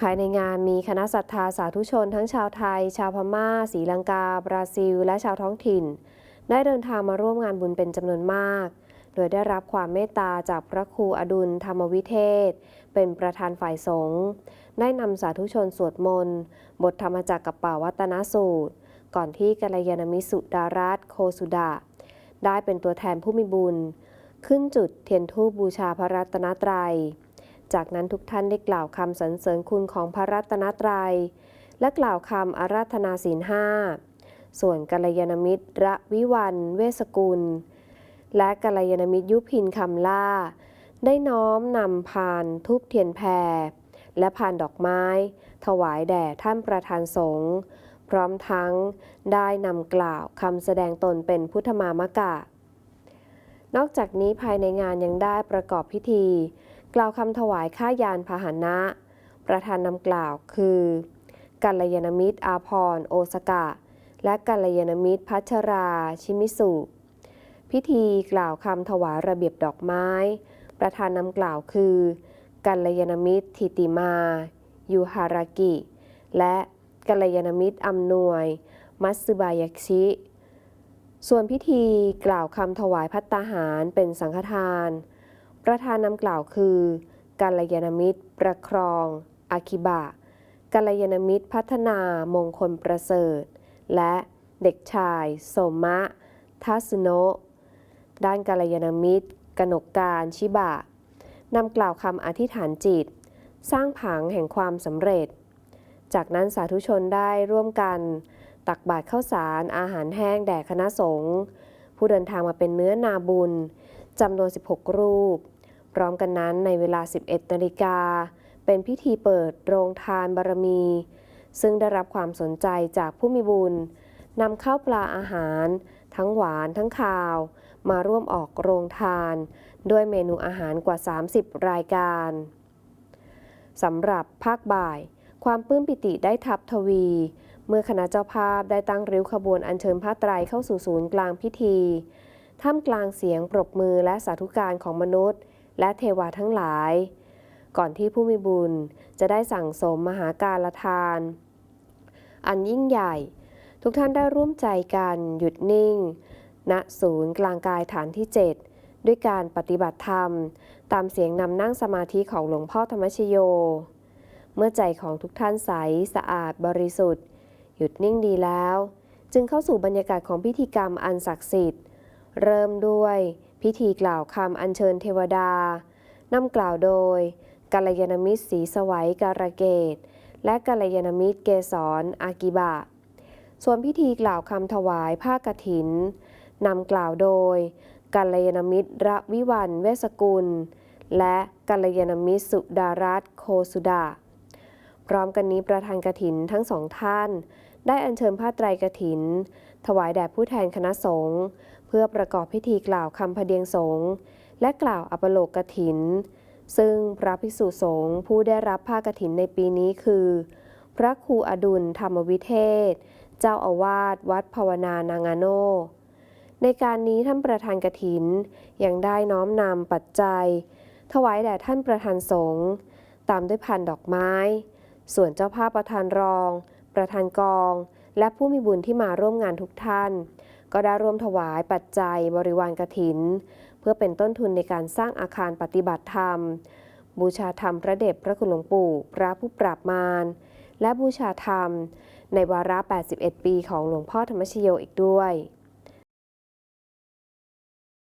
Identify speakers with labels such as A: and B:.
A: ภายในงานมีคณะศรัทธาสาธุชน ทั้งชาวไทย ชาวพม่าศรีลังกา บราซิล และชาวท้องถิ่น ได้เดินทางมาร่วมงานบุญเป็นจำนวนมาก โดยได้รับความเมตตาจากพระครูอดุลธรรมวิเทศ เป็นประธานฝ่ายสงฆ์ได้นำสาธุชนสวดมนต์ บทธรรมจักรกับป่าวัตนสูตร ก่อนที่กัลยาณมิสุดารัตโคสุดาได้เป็นตัวแทนผู้มีบุญ ขึ้นจุดเทียนธูปบูชาพระรัตนตรัย จากนั้นทุกท่านได้กล่าวคำสรรเสริญคุณของพระรัตนตรัย และกล่าวคำอาราธนาศีลห้า ส่วนกัลยาณมิตรระวิวันเวสกุล และกัลยาณมิตรยุพินคำล่า ได้น้อมนำพานทูบเทียนแพร และพานดอกไม้ ถวายแด่ท่านประธานสงฆ์พร้อมทั้งได้นำกล่าวคำแสดงตนเป็นพุทธมามกะ นอกจากนี้ภายในงานยังได้ประกอบพิธี กล่าวคำถวายค่ายานพาหนะ ประธานนำกล่าวคือกัลยาณมิตรอาพรโอสกะ และกัลยาณมิตรพัชรา ชิมิสุ พิธีกล่าวคำถวายระเบียบดอกไม้ ประธานนำกล่าวคือกัลยาณมิตรทิติมา ยูฮารากิ และกัลยาณมิตรอำนวย มัตสึบายาชิ ส่วนพิธีกล่าวคำถวายพัตตาหารเป็นสังฆทาน ประธานนำกล่าวคือกัลยาณมิตร ประครองอาคิบะกัลยาณมิตรพัฒนามงคลประเสริฐ และเด็กชาย โสมะทัสโนะด้านกัลยาณมิตร กนกการชิบะนำกล่าวคำอธิษฐานจิต สร้างผังแห่งความสำเร็จ จากนั้นสาธุชนได้ร่วมกัน ตักบาตรข้าวสารอาหารแห้งแด่คณะสงฆ์ผู้เดินทางมาเป็นเนื้อนาบุญจำนวน 16 รูป พร้อมกันนั้นในเวลา 11นาฬิกา เป็นพิธีเปิดโรงทานบารมี ซึ่งได้รับความสนใจจากผู้มีบุญนำข้าวปลาอาหาร ทั้งหวานทั้งคาว มาร่วมออกโรงทาน ด้วยเมนูอาหารกว่า 30 รายการสำหรับภาคบ่าย ความปลื้มปิติได้ทับทวี เมื่อคณะเจ้าภาพได้ตั้งริ้วขบวนอัญเชิญผ้าไตรเข้าสู่ศูนย์กลางพิธี ท่ามกลางเสียงปรบมือและสาธุการของมนุษย์ และเทวาทั้งหลาย ก่อนที่ผู้มีบุญจะได้สั่งสมมหาการละทาน อันยิ่งใหญ่ ทุกท่านได้ร่วมใจกันหยุดนิ่ง ณศูนย์กลางกายฐานที่ 7 ด้วยการปฏิบัติธรรม ตามเสียงนำนั่งสมาธิของหลวงพ่อธรรมชโย เมื่อใจของทุกท่านใสสะอาดบริสุทธิ์ หยุดนิ่งดีแล้ว จึงเข้าสู่บรรยากาศของพิธีกรรมอันศักดิ์สิทธิ์เริ่มด้วย พิธีกล่าวคำอัญเชิญเทวดานำกล่าวโดยกัลยาณมิตรศรีสวัยการเกต และกัลยาณมิตรเกษรอากิบะ ส่วนพิธีกล่าวคำถวายผ้ากฐินนำกล่าวโดยกัลยาณมิตรระวิวันเวสกุล และกัลยาณมิตรสุดารัตโคสุดา พร้อมกันนี้ประธานกฐินทั้งสองท่าน ได้อัญเชิญผ้าไตรกฐิน ถวายแด่ผู้แทนคณะสงฆ์ เพื่อประกอบพิธีกล่าวคำพเดียงสงฆ์และกล่าวอัปโลกกฐิน ซึ่งพระภิกษุสงฆ์ผู้ได้รับผ้ากฐินในปีนี้คือ พระครูอดุลธรรมวิเทศ เจ้าอาวาสวัดภาวนานางาโน ในการนี้ท่านประธานกฐินยังได้น้อมนำปัจจัย ถวายแด่ท่านประธานสงฆ์ตามด้วยพันดอกไม้ ส่วนเจ้าภาพประธานรอง ประธานกอง และผู้มีบุญที่มาร่วมงานทุกท่าน ก็ได้ร่วมถวายปัจจัยบริวารกถิน เพื่อเป็นต้นทุนในการสร้างอาคารปฏิบัติธรรม บูชาธรรมพระเดชพระคุณหลวงปู่ พระผู้ปราบมาร และบูชาธรรม ในวาระ 81 ปีของหลวงพ่อธรรมชโยอีกด้วย